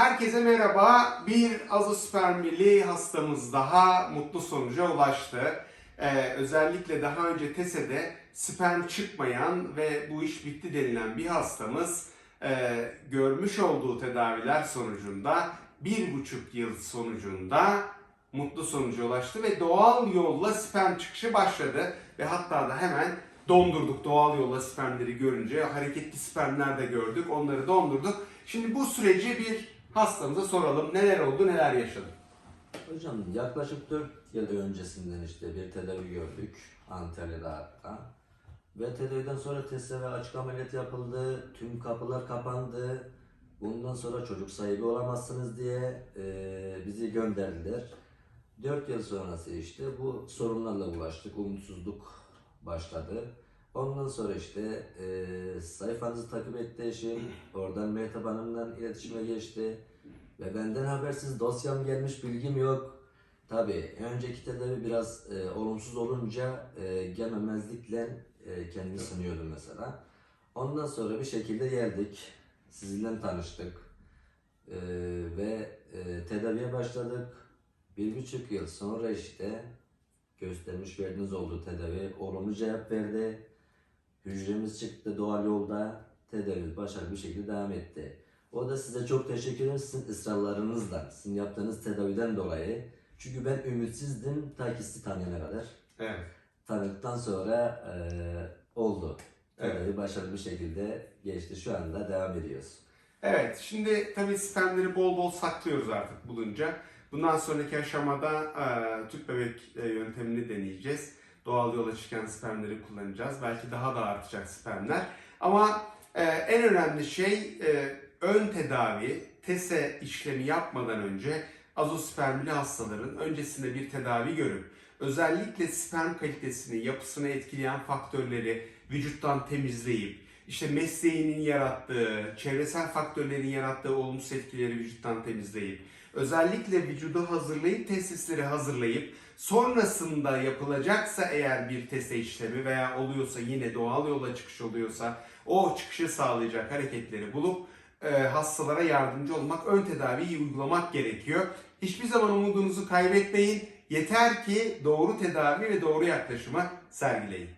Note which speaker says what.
Speaker 1: Herkese merhaba. Bir azospermili hastamız daha mutlu sonuca ulaştı. Ee, özellikle daha önce TESE'de sperm çıkmayan ve bu iş bitti denilen bir hastamız e, görmüş olduğu tedaviler sonucunda bir buçuk yıl sonucunda mutlu sonuca ulaştı ve doğal yolla sperm çıkışı başladı ve hatta da hemen dondurduk doğal yolla spermleri görünce hareketli spermler de gördük onları dondurduk. Şimdi bu süreci bir hastamıza soralım neler oldu neler yaşadı.
Speaker 2: Hocam yaklaşık 4 yıl öncesinden işte bir tedavi gördük Antalya'da hatta. Ve tedaviden sonra ve açık ameliyat yapıldı. Tüm kapılar kapandı. Bundan sonra çocuk sahibi olamazsınız diye e, bizi gönderdiler. 4 yıl sonrası işte bu sorunlarla uğraştık. Umutsuzluk başladı. Ondan sonra işte e, sayfanızı takip etti eşim. Oradan Mehtap Hanım'la iletişime geçti. Ve benden habersiz dosyam gelmiş bilgim yok. Tabii önceki tedavi biraz e, olumsuz olunca e, gelmemezlikle e, kendimi sınıyordum mesela. Ondan sonra bir şekilde geldik. Sizinle tanıştık. E, ve e, tedaviye başladık. Bir buçuk yıl sonra işte göstermiş verdiğiniz olduğu tedavi olumlu cevap verdi. Hücremiz çıktı doğal yolda. Tedavimiz başarılı bir şekilde devam etti. O da size çok teşekkür ederim sizin ısrarlarınızla, sizin yaptığınız tedaviden dolayı. Çünkü ben ümitsizdim ta ki sizi tanıyana kadar.
Speaker 1: Evet.
Speaker 2: Tanıdıktan sonra eee, oldu.
Speaker 1: Evet.
Speaker 2: Tedavi başarılı bir şekilde geçti. Şu anda devam ediyoruz.
Speaker 1: Evet, şimdi tabii spermleri bol bol saklıyoruz artık bulunca. Bundan sonraki aşamada e, tüp bebek e, yöntemini deneyeceğiz. Doğal yola çıkan spermleri kullanacağız. Belki daha da artacak spermler. Ama e, en önemli şey e, ön tedavi, TESE işlemi yapmadan önce azospermili hastaların öncesinde bir tedavi görüp özellikle sperm kalitesini, yapısını etkileyen faktörleri vücuttan temizleyip işte mesleğinin yarattığı, çevresel faktörlerin yarattığı olumsuz etkileri vücuttan temizleyip, özellikle vücudu hazırlayıp testisleri hazırlayıp, sonrasında yapılacaksa eğer bir teste işlemi veya oluyorsa yine doğal yola çıkış oluyorsa o çıkışı sağlayacak hareketleri bulup e, hastalara yardımcı olmak, ön tedaviyi uygulamak gerekiyor. Hiçbir zaman umudunuzu kaybetmeyin. Yeter ki doğru tedavi ve doğru yaklaşıma sergileyin.